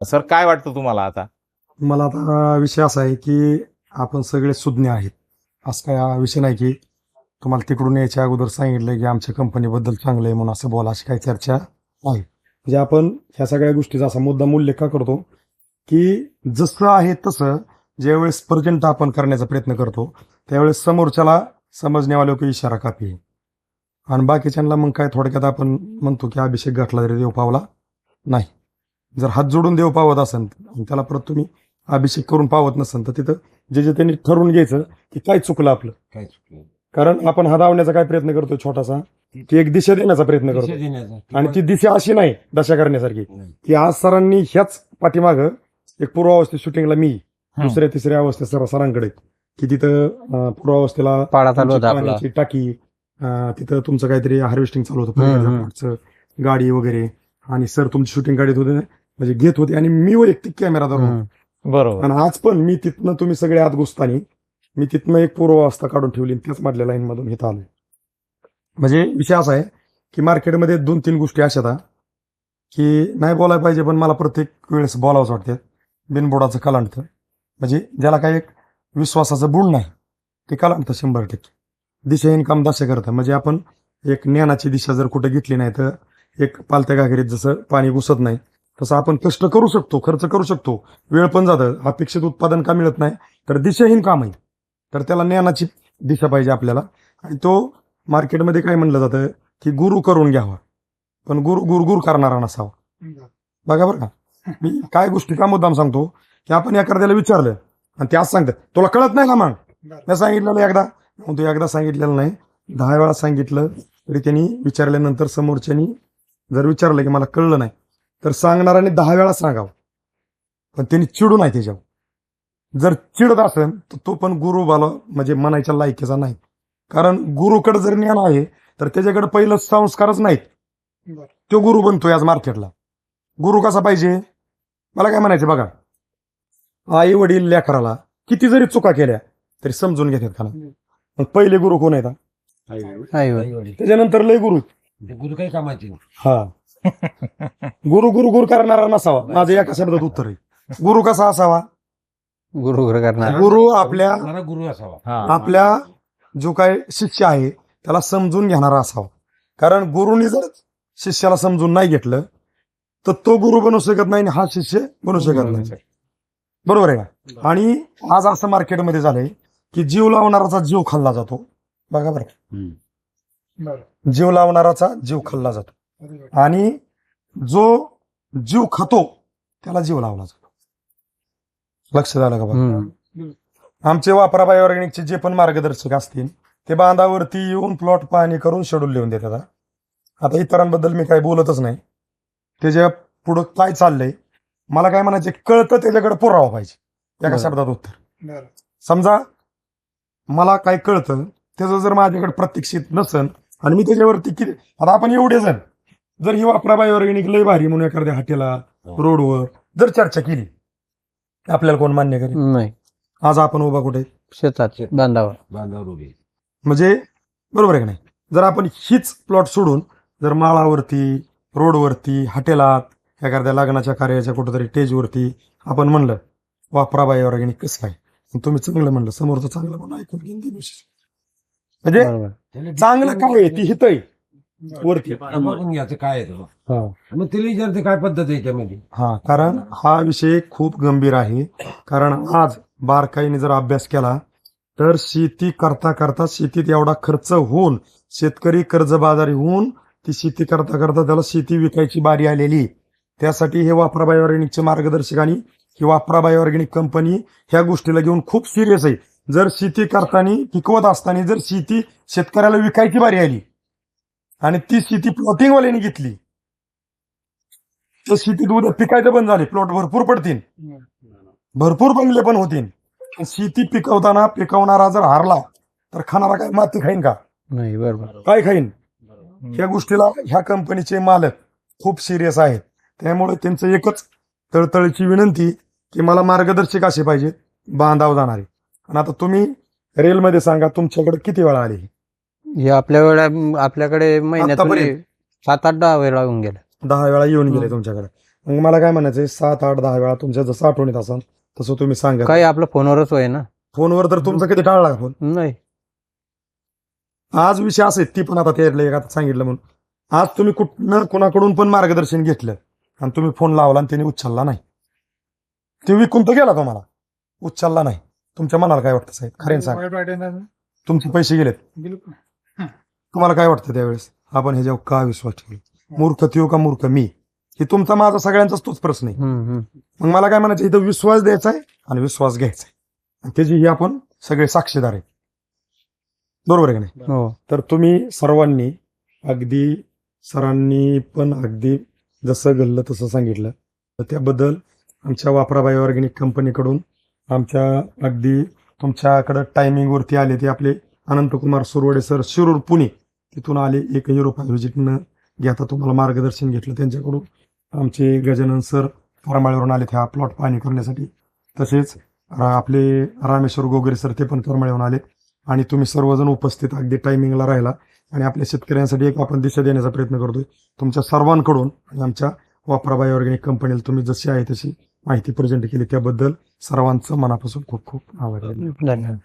Sir काय वाटतं तुम्हाला आता? मला आता विषय असा आहे की आपण सगळे सुज्ञ आहेत. असं काय हा विषय नाही की तुम्हाला तिकडून यायच्या अगोदर सांगितलं की आमच्या कंपनीबद्दल चांगलं आहे म्हणून असं बोला अशी काही चर्चा आहे म्हणजे आपण ह्या सगळ्या गोष्टीचा असा मुद्दा उल्लेख का करतो? की जसं आहे तसं ज्यावेळेस प्रेझेंट आपण करण्याचा प्रयत्न करतो त्यावेळेस समोरच्याला समजण्यावाले की इशारा कापी आणि बाकीच्यांना मग काय थोडक्यात आपण म्हणतो की अभिषेक गाठला तरी देव पावला नाही. जर हात जोडून देव पावत असेल आणि त्याला परत तुम्ही अभिषेक करून पावत नसेल तर तिथं जे जे त्यांनी ठरवून घ्यायचं की काय चुकलं आपलं? काय चुकलं? कारण आपण हादावण्याचा काय प्रयत्न करतो छोटासा? की एक दिशा देण्याचा प्रयत्न करतो. आणि ती दिशा अशी नाही दशा करण्यासारखी. की आज सरांनी ह्याच पाठीमाग एक पूर्वावस्थेत शूटिंगला मी दुसऱ्या तिसऱ्या अवस्थेत सर सरांकडे की तिथं पूर्वावस्थेला पाडा चालू तुमची होता आपला. पाण्याची टाकी तिथं तुमचं काहीतरी हार्वेस्टिंग चालू होतं गाडी वगैरे. आणि सर तुमची शूटिंग काढत होते म्हणजे घेत होते आणि मी वैयक्तिक कॅमेरा धरून हम्म. बरोबर. आणि आज पण मी तिथनं तुम्ही सगळे आत घुसतानी मी तिथनं एक पूर्वावस्था काढून ठेवली त्याच मधल्या लाईन मधून इथं आलोय. म्हणजे विषय असा आहे की मार्केटमध्ये दोन तीन गोष्टी अशा की नाही बोलायला पाहिजे पण मला प्रत्येक वेळेस बोलावंच वाटते. बिनबोडाचं कलांडतं म्हणजे ज्याला काही एक विश्वासाचं बुड नाही ते कलांडतं शंभर टक्के. दिशाहीन काम दशा करतं म्हणजे आपण एक ज्ञानाची दिशा जर कुठे घेतली नाही तर एक पालत्या घागरीत जसं पाणी घुसत नाही तसं आपण कष्ट करू शकतो खर्च करू शकतो. वेळ पण जातं. अपेक्षित उत्पादन का मिळत नाही? तर दिशाहीन काम आहे. तर त्याला ज्ञानाची दिशा पाहिजे आपल्याला. आणि तो मार्केटमध्ये काय म्हणलं जातं की गुरु करून घ्यावा. पण गुरु गुरु गुरु करणारा नसावा. बघा बरं का. मी काय गोष्टी का मुद्दाम सांगतो की आपण एखाद्याला विचारलं आणि ते आज सांगतात तुला कळत नाही का मग? मी सांगितलेलं एकदा. तू एकदा सांगितलेलं नाही. दहा वेळा सांगितलं तरी त्यांनी विचारल्यानंतर समोरच्यानी जर विचारलं की मला कळलं नाही तर सांगणाऱ्याने दहा वेळा सांगावं. पण त्यांनी चिडू नाही त्याच्यावर. जर चिडत असेल तर तो पण गुरु बाला म्हणजे म्हणायच्या लायकीचा नाही. कारण गुरुकडे जर ज्ञान आहे तर त्याच्याकडे पहिलं संस्कारच नाहीत. तो गुरु बनतोय आज मार्केटला. गुरु कसा पाहिजे? मला काय म्हणायचं बघा. आई वडील लेकराला किती जरी चुका केल्या तरी समजून घेतात का? मग पहिले गुरु कोण आहेत. त्याच्यानंतर लय गुरु गुरु काही कामाचे. हा. गुरु गुरु गुरु करणारा नसावा. माझं एका शब्दात उत्तर आहे. गुरु कसा असावा? गुरु गुरु करणार. गुरु आपल्या गुरु असावा. हा. आपल्या जो काय शिष्य आहे त्याला समजून घेणारा असावा. कारण गुरुनी जर शिष्याला समजून नाही घेतलं तर तो गुरु बनू शकत नाही आणि हा शिष्य बनू शकत नाही. बरोबर आहे का? आणि आज असं मार्केटमध्ये झालंय की जीव लावणाराचा जीव खाल्ला जातो. बघा बरं. जीव लावणाराचा जीव खाल्ला जातो. आणि जो जीव खातो त्याला जीव लावला जातो लक्ष झालं का बघा. आमचे वापराबाई ऑर्गॅनिकचे जे पण मार्गदर्शक असतील ते बांधावरती येऊन प्लॉट पाहणी करून शेड्यूल लिहून देतात हा. आता इतरांबद्दल मी काही बोलतच नाही त्याच्या पुढं काय चाललंय मला काय म्हणायचे कळतं त्याच्याकडे पुरावा पाहिजे एका. शब्दात उत्तर समजा मला काय कळतं त्याचं जर माझ्याकडे प्रत्यक्षित नसन आणि मी त्याच्यावरती किती आता आपण एवढे जण जर ही वापराबाई ऑर्गॅनिक लय भारी म्हणून एखाद्या हाटेला रोडवर जर चर्चा केली आपल्याला कोण मान्य करेल? नाही. आज आपण उभा कुठे? शेतात बांधावर. बांधावर उभे. म्हणजे बरोबर आहे का नाही? जर आपण हीच प्लॉट सोडून जर माळावरती रोडवरती हॉटेलात एखाद्या लग्नाच्या कार्याच्या कुठेतरी स्टेजवरती आपण म्हणलं वापरा बाई ऑर्गॅनिक कसं आहे तुम्ही चांगलं म्हणलं समोरचं चांगलं म्हणून ऐकून विशेष म्हणजे चांगलं काय आहे? ती हित आहे वरती. बघून घ्यायचं काय आहे तो. हा. मग तिला विचारते काय पद्धत आहे त्यामध्ये? हा कारण हा विषय खूप गंभीर आहे. कारण आज बारकाईने जर अभ्यास केला तर शेती करता करता शेतीत एवढा खर्च होऊन शेतकरी कर्जबाजारी होऊन ती शेती करता करता त्याला शेती विकायची बारी आलेली. त्यासाठी हे वापराबाई ऑर्गॅनिकचे मार्गदर्शक आणि ही वापराबाई ऑर्गॅनिक कंपनी ह्या गोष्टीला घेऊन खूप सिरियस आहे. जर शेती करताना पिकवत असताना जर शेती शेतकऱ्याला विकायची बारी आली आणि ती शेती प्लॉटिंगवाल्याने घेतली. तर शेतीत उद्या पिकायचं पण झाले प्लॉट भरपूर पडतील. भरपूर बंगले पण होतील. शेती पिकवताना पिकवणारा जर हारला तर खाणारा काय माती खाईन का? नाही बरोबर. काय खाईन? ह्या गोष्टीला ह्या कंपनीचे मालक खूप सिरियस आहेत. त्यामुळे त्यांचं एकच तळतळीची विनंती की मला मार्गदर्शक असे पाहिजे बांधाव जाणारे. आणि आता तुम्ही रेलमध्ये सांगा तुमच्याकडे किती वेळा आले हे आपल्या वेळा आपल्याकडे महिन्यातून आतापर्यंत? सात आठ दहा वेळा येऊन गेला. दहा वेळा येऊन गेले हम्म. तुमच्याकडे. मग मला काय म्हणायचंय सात आठ दहा वेळा तुमच्या जसं आठवणीत असाल तसं तुम्ही सांगा. काय आपलं फोनवरच होय ना? फोनवर तर तुमचा कधी टाळला फोन? नाही. आज विषय असे ती पण आता ते एक आता सांगितलं म्हणून. आज तुम्ही कुठनं कुणाकडून पण मार्गदर्शन घेतलं आणि तुम्ही फोन लावला आणि त्यांनी उचलला नाही. ते विकून तर गेला तुम्हाला. उचलला नाही. तुमच्या मनाला काय वाटतं साहेब? खरेन सांग. तुमचे पैसे गेलेत. तुम्हाला काय वाटतं त्यावेळेस? आपण ह्याच्यावर का विश्वास ठेवला? मूर्ख त्यो का मूर्ख मी? हे तुमचा माझा सगळ्यांचाच तोच प्रश्न आहे. मग मला काय म्हणायचं इथं विश्वास द्यायचा आहे आणि विश्वास घ्यायचा आहे. आणि त्याची ही आपण सगळे साक्षीदार आहे. बरोबर आहे का नाही? हो. तर तुम्ही सर्वांनी अगदी सरांनी पण अगदी जसं घडलं तसं सांगितलं. तर त्याबद्दल आमच्या वापराबाई ऑर्गॅनिक कंपनीकडून आमच्या अगदी तुमच्याकडं टायमिंगवरती आले ते आपले अनंतकुमार सुरवडे सर शिरूर पुणे. तिथून आले एक रुपया व्हिजिट घेता तुम्हाला मार्गदर्शन घेतलं त्यांच्याकडून. आमचे गजानन सर करमाळ्यावरून आले हा प्लॉट पाहणी करण्यासाठी. तसेच रा- आपले रामेश्वर गोगरे सर ते पण करमाळ्यावरून आले आणि तुम्ही सर्वजण उपस्थित अगदी टायमिंगला राहिला. आणि आपल्या शेतकऱ्यांसाठी एक आपण दिशा देण्याचा प्रयत्न करतोय. तुमच्या सर्वांकडून आणि आमच्या वापराबाई ऑर्गॅनिक कंपनीला तुम्ही जशी आहे तशी माहिती प्रेझेंट केली. त्याबद्दल सर्वांचं मनापासून खूप खूप आवडलं आहे. धन्यवाद.